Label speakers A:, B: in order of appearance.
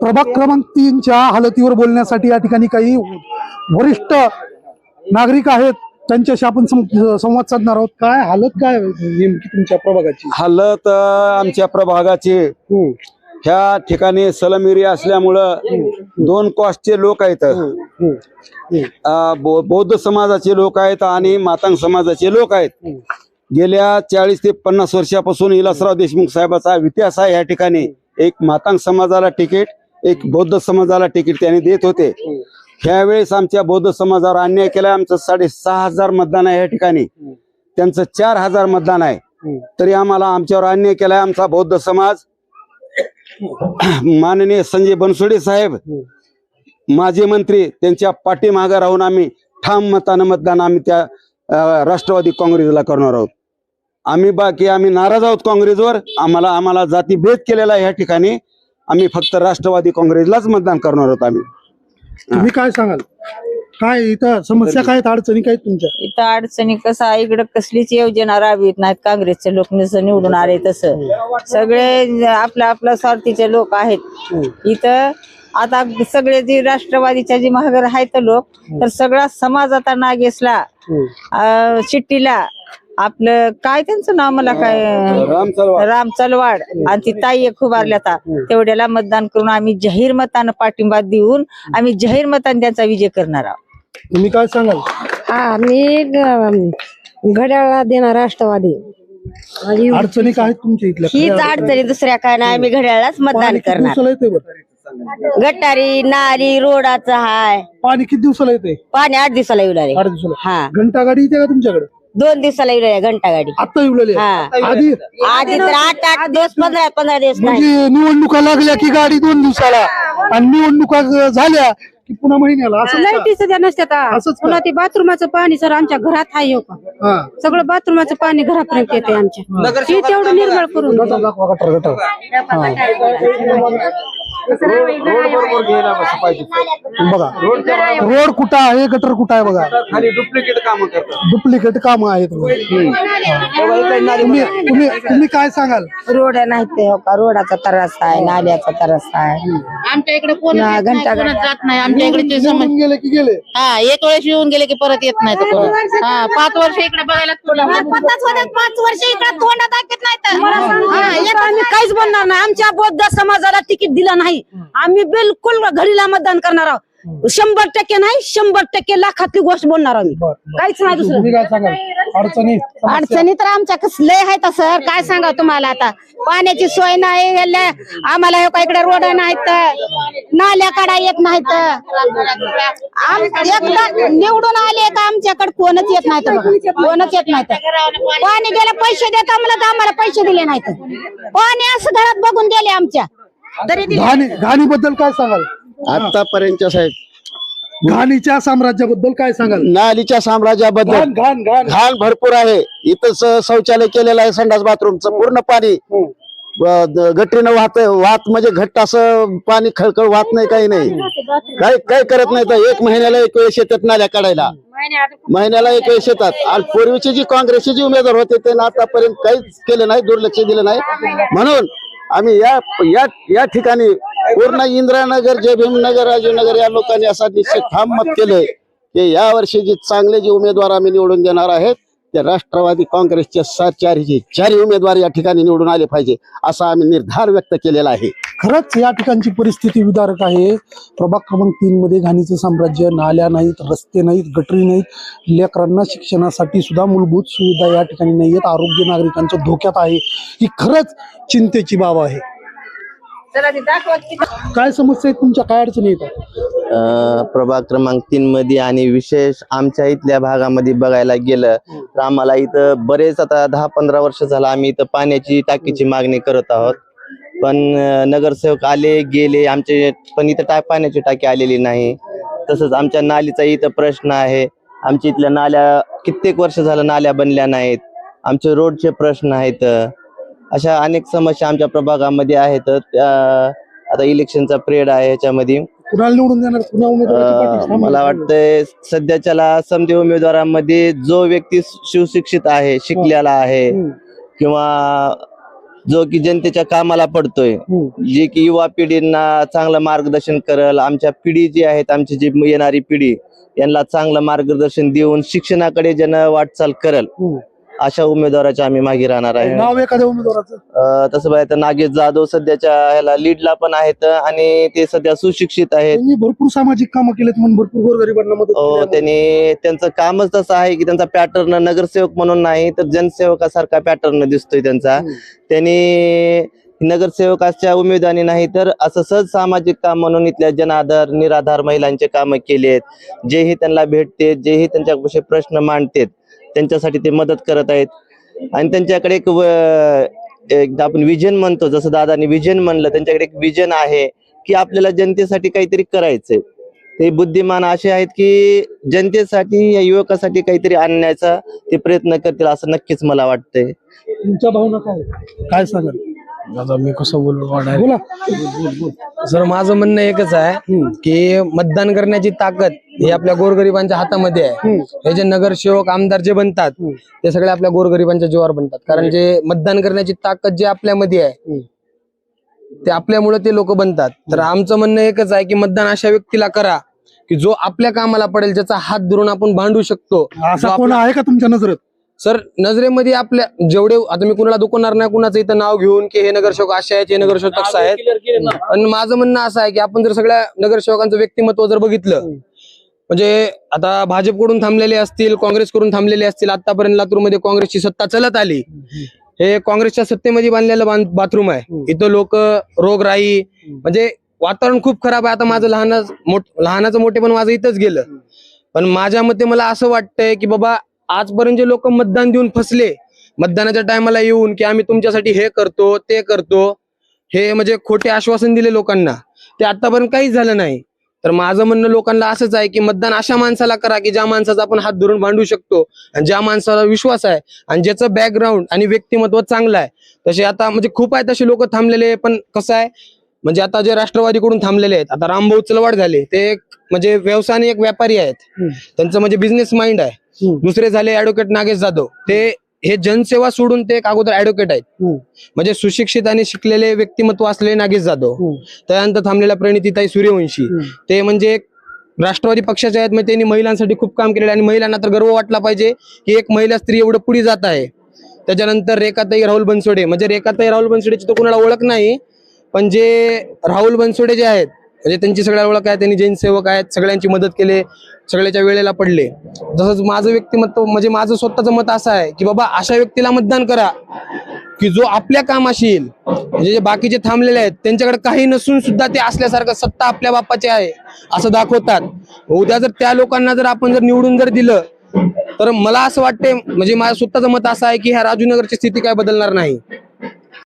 A: प्रभाग क्रमांक तीनच्या हालतीवर बोलण्यासाठी या ठिकाणी काही वरिष्ठ नागरिक आहेत. त्यांच्याशी आपण संवाद साधणार आहोत. काय हालत काय नेमकी तुमच्या प्रभागाची?
B: हालत आमच्या प्रभागाची. ह्या ठिकाणी सलम एरिया असल्यामुळं दोन कॉस्टचे लोक आहेत. बौद्ध समाजाचे लोक आहेत आणि मातांग समाजाचे लोक आहेत. गेल्या चाळीस ते पन्नास वर्षापासून विलासराव देशमुख साहेबाचा इतिहास आहे या ठिकाणी. एक मातांग समाजाला तिकीट एक बौद्ध समाजाला तिकीट त्यांनी देत होते. ह्यावेळेस आमच्या बौद्ध समाजावर अन्याय केलाय. आमचं साडेसहा हजार मतदान आहे या ठिकाणी. त्यांचं चार हजार मतदान आहे. तरी आम्हाला आमच्यावर अन्याय केलाय आमचा बौद्ध समाज. माननीय संजय बनसोडे साहेब माजी मंत्री त्यांच्या पाठीमागे राहून आम्ही ठाम मतानं मतदान आम्ही त्या राष्ट्रवादी काँग्रेसला करणार आहोत. आम्ही बाकी आम्ही नाराज आहोत काँग्रेसवर. आम्हाला आम्हाला जाती भेद केलेला आहे या ठिकाणी. आम्ही फक्त राष्ट्रवादी काँग्रेसलाच मतदान करणार आहोत आम्ही.
A: तुम्ही काय सांगाल? काय इथं समस्या काय आहेत, अडचणी काय आहेत तुमच्या?
C: इथं अडचणी कसं आहे, इकडं कसलीच योजना राबवित नाहीत. काँग्रेसचे लोक जसं निवडून आले तसं. सगळे आपल्या आपल्या स्वार्थीचे लोक आहेत. इथं आता सगळे जे राष्ट्रवादीच्या जे महागर आहेत लोक तर सगळा समाज आता नागेशला अं, शिट्टीला. आपलं काय त्यांचं नाव मला काय?
B: राम चलवाड.
C: आणि ती ताई एक उभारल्या तेवढ्याला मतदान करून आम्ही जाहीर मतानं पाठिंबा देऊन आम्ही जाहीर मताने त्यांचा विजय करणार आहोत.
A: तुम्ही काय सांगाल?
D: हा मी घड्याळाला देणार राष्ट्रवादी. आणि
A: अडचणी काय तुमच्या इथल्या?
D: हीच अडचणी दुसऱ्या काय नाही आम्ही घड्याळाच मतदान करणार. गटारी नाली रोडाचं हाय.
A: पाणी किती दिवसाला येते
D: पाणी आठ दिवसाला येऊ लागले.
A: आठ दिवसाला.
D: हा.
A: घंटा गाडी येते का तुमच्याकडे?
D: दोन दिवसाला येऊ घंटा गाडी.
A: आता
D: हा.
A: आधी?
D: आधी तर आठ आठ दिवस पंधरा पंधरा दिवस नाही.
A: म्हणजे निवडणुका लागल्या की गाडी दोन दिवसाला? आणि निवडणुका ज- झाल्या की पुन्हा महिन्याला? असं का? असंच का?
E: पुन्हा ते बाथरूमाचं पाणी सर आमच्या घरात आहे हो का?
A: हा.
E: सगळं बाथरूमाचं पाणी घरापर्यंत येते आमच्या. ते तेवढं निर्मळ करून द्या.
A: गटर गटर बघा रोड कुठं आहे? गटर कुठं आहे बघा.
B: खाली डुप्लिकेट काम करतात.
A: डुप्लिकेट काम आहेत तुम्ही तुम्ही तुम्ही काय सांगाल?
C: रोड नाही ते हो का? रोडाचा त्रास आहे नाल्याचा त्रास आहे.
E: आमच्या इकडे कोण
C: ना, घंटा
E: जात नाही. आमच्या इकडे ते समज
A: गेले की गेले?
E: हा एक वेळेस येऊन गेले की परत येत नाही तर कोण. हा पाच वर्ष इकडे बघायला
D: पाच वर्ष इकडे तोंड दाखवत
E: आम्ही काहीच बोलणार नाही. आमच्या बौद्ध समाजाला तिकीट दिलं नाही. आम्ही बिलकुल घडीला मतदान करणार आहोत. शंभर टक्के नाही शंभर टक्के लाखातली गोष्ट बोलणार आम्ही. काहीच नाही दुसरं.
A: तुम्ही काय सांगाल? अडचणी समस्या?
D: अडचणी तर आमच्या कसले आहेत सर काय सांगा तुम्हाला आता? पाण्याची सोय नाही आम्हाला हे का इकडे रोड नाहीत. नाल्या काढा येत नाहीत. आम- एकदा निवडून आले का आमच्याकडे कोणच येत नाहीत बघा. कोणच येत नाहीत. पाणी गेलं पैसे देता मला तर आम्हाला पैसे दिले नाहीत. पाणी असं घरात बघून गेले आमच्या.
A: घाणी घाणीबद्दल काय सांगाल?
F: आतापर्यंतच्या साहेब.
A: घाणीच्या साम्राज्याबद्दल काय सांगाल?
F: नालीच्या साम्राज्याबद्दल.
A: घाण घाण घाण.
F: घाण भरपूर आहे. इथं स- शौचालय केलेलं आहे संडास बाथरूमचं पूर्ण पाणी. ब- द- गटरीनं वाहत वाहत म्हणजे घट्ट असं पाणी खळखळ वाहत नाही काही नाही. काही काही करत नाही तर एक महिन्याला एक वेळेस येतात नाल्या काढायला. महिन्याला एक वेळेस येतात. आणि पूर्वीचे जी काँग्रेसचे जे उमेदवार होते त्यांना आतापर्यंत काहीच केलं नाही दुर्लक्ष दिलं नाही. म्हणून आम्ही या या या ठिकाणी पूर्ण इंद्रानगर जय भीमनगर राजीवनगर या लोकांनी असा निश्चित ठाम मत केलंय की या वर्षी जे चांगले जे उमेदवार आम्ही निवडून देणार आहेत ते राष्ट्रवादी काँग्रेसचे सा- चारही चारही उमेदवार या ठिकाणी निवडून आले पाहिजे असा आम्ही निर्धार व्यक्त केलेला आहे.
A: खरंच या ठिकाणची परिस्थिती विदारक आहे. प्रभाग क्रमांक तीन मध्ये घाणीचं साम्राज्य नाल्या नाहीत रस्ते नाहीत गटरी नाहीत. लेकरांना शिक्षणासाठी सुद्धा मूलभूत सुविधा या ठिकाणी नाही आहेत आरोग्य नागरिकांच्या धोक्यात आहे. ही खरंच चिंतेची बाब आहे. काय समस्या आहेत तुमच्या? काय अडचणी येतात
G: प्रभाग क्रमांक तीन मध्ये आणि विशेष आमच्या इथल्या भागामध्ये बघायला गेलं तर आम्हाला इथं बरेच आता दहा पंधरा वर्ष झालं आम्ही इथं पाण्याची टाकीची मागणी करत आहोत. पण नगरसेवक आले गेले आमचे पण इथं टा पाण्याची टाकी आलेली नाही. तसंच आमच्या नालीचा इथं प्रश्न आहे. आमच्या इथल्या नाल्या कित्येक वर्ष झालं नाल्या बनल्या नाहीत. आमचे रोडचे प्रश्न आहेत. अशा अनेक समस्या आमच्या प्रभागामध्ये आहेत. त्या आता इलेक्शनचा पिरियड आहे ह्याच्यामध्ये.
A: थांबणार?
G: मला वाटतंय सध्याच्याला समधी उमेदवारांमध्ये जो व्यक्ती सुशिक्षित आहे शिकलेला आहे. किंवा जो की जनतेच्या कामाला पडतोय. जे की युवा पिढींना चांगलं मार्गदर्शन करल आमच्या पिढी जी आहेत आमची जी येणारी पिढी यांना चांगलं मार्गदर्शन देऊन शिक्षणाकडे जन वाटचाल करल. अशा उमेदवाराच्या आम्ही मागे राहणार आहे.
A: नाव एखाद्या उमेदवाराचं?
G: अं, तसं तर नागेश जाधव सध्याच्या ह्याला लीडला पण आहेत आणि ते सध्या सुशिक्षित आहेत.
A: त्यांनी भरपूर सामाजिक कामं केलेत म्हणून भरपूर गोरगरिबांना मदत
G: हो
A: केली आहे.
G: त्यांनी त्यांचं कामच तसं आहे की त्यांचा पॅटर्न नगरसेवक म्हणून नाही तर जनसेवकासारखा पॅटर्न दिसतोय त्यांचा. त्यांनी नगरसेवकाच्या उमेदवारी नाही तर असं सहज सामाजिक काम म्हणून इथल्या जनाधार निराधार महिलांचे काम केलेत. जेही त्यांना भेटते जेही त्यांच्यापाशी प्रश्न मांडतेत. त्यांच्यासाठी ते मदत करत आहेत. आणि त्यांच्याकडे एक एक आपण विजन म्हणतो जसं दादानी विजन म्हणलं त्यांच्याकडे एक विजन आहे की आपल्याला जनतेसाठी काहीतरी करायचंय. ते बुद्धिमान असे आहेत की जनतेसाठी या युवकासाठी काहीतरी आणण्याचा ते प्रयत्न करतील असं नक्कीच मला वाटतंय.
A: तुमच्या भावना काय काय सांगाल?
H: आता मी कसं बोलू
A: बोला.
H: सर माझं म्हणणं एकच आहे की मतदान करण्याची ताकद ही आपल्या गोरगरिबांच्या हातामध्ये आहे. हे जे नगरसेवक आमदार जे बनतात ते सगळे आपल्या गोरगरिबांच्या जीवावर बनतात. कारण जे मतदान करण्याची ताकद जे आपल्यामध्ये आहे ते आपल्यामुळे ते लोक बनतात. तर आमचं म्हणणं एकच आहे की मतदान अशा व्यक्तीला करा की जो आपल्या कामाला पडेल ज्याचा हात धरून आपण भांडू शकतो.
A: असा कोण आहे का तुमच्या नजरेत?
H: सर नजरेमध्ये आपल्या जेवढे आता मी कुणाला दुखवणार नाही कुणाचं इथं नाव घेऊन की हे नगरसेवक असे आहेत हे नगरसेवक तसं आहेत. पण माझं म्हणणं असं आहे की आपण जर सगळ्या नगरसेवकांचं व्यक्तिमत्व जर बघितलं म्हणजे आता भाजपकडून थांबलेले असतील काँग्रेसकडून थांबलेले असतील आतापर्यंत लातूरमध्ये काँग्रेसची सत्ता चलत आली. हे काँग्रेसच्या सत्तेमध्ये बांधलेलं बांध- बाथरूम आहे. इथं लोक रोगराई म्हणजे वातावरण खूप खराब आहे. आता माझं लहान लहानाचं मोठे पण माझं इथंच गेलं. पण माझ्या मते मला असं वाटतंय की बाबा आजपर्यंत जे लोक मतदान देऊन फसले मतदानाच्या टायमाला येऊन की आम्ही तुमच्यासाठी हे करतो ते करतो हे म्हणजे खोटे आश्वासन दिले लोकांना ते आतापर्यंत काहीच झालं नाही. तर माझं म्हणणं लोकांना असंच आहे की मतदान अशा माणसाला करा की ज्या माणसाचा आपण हात धरून भांडू शकतो आणि ज्या माणसाला विश्वास आहे आणि ज्याचं बॅकग्राऊंड आणि व्यक्तिमत्व चांगलं आहे. तसे आता म्हणजे खूप आहेत तसे लोक थांबलेले पण कसं आहे म्हणजे आता जे राष्ट्रवादीकडून थांबलेले आहेत आता रामभाऊ चलवाड झाले ते एक म्हणजे व्यवसाय एक व्यापारी आहेत. त्यांचं म्हणजे बिझनेस माइंड आहे. दुसरे झाले ऍडव्होकेट नागेश जाधव. ते हे जनसेवा सोडून ते एक अगोदर ऍडव्होकेट आहेत. म्हणजे सुशिक्षित आणि शिकलेले व्यक्तिमत्व असलेले नागेश जाधव. त्यानंतर थांबलेल्या प्रणितीताई सूर्यवंशी. ते म्हणजे राष्ट्रवादी पक्षाचे आहेत म्हणजे त्यांनी महिलांसाठी खूप काम केलेलं आणि महिलांना तर गर्व वाटला पाहिजे की एक महिला स्त्री एवढं पुढे जात आहे. त्याच्यानंतर रेखाताई राहुल बनसोडे. म्हणजे रेखाताई राहुल बनसोडेची तर कोणाला ओळख नाही पण जे राहुल बनसोडे जे आहेत म्हणजे त्यांची सगळ्या ओळख आहे त्यांनी जैन सेवक आहेत सगळ्यांची मदत केले सगळ्याच्या वेळेला पडले. तसंच माझं व्यक्तिमत्व म्हणजे माझं स्वतःचं मत असं आहे की बाबा अशा व्यक्तीला मतदान करा की जो आपल्या कामाशी येईल. म्हणजे जे बाकीचे थांबलेले आहेत त्यांच्याकडे काही नसून सुद्धा ते असल्यासारखं सत्ता आपल्या बापाची आहे असं दाखवतात. उद्या जर त्या लोकांना जर आपण जर निवडून जर दिलं तर मला असं वाटतंय म्हणजे माझं स्वतःचं मत असं आहे की ह्या राजूनगरची स्थिती काय बदलणार नाही.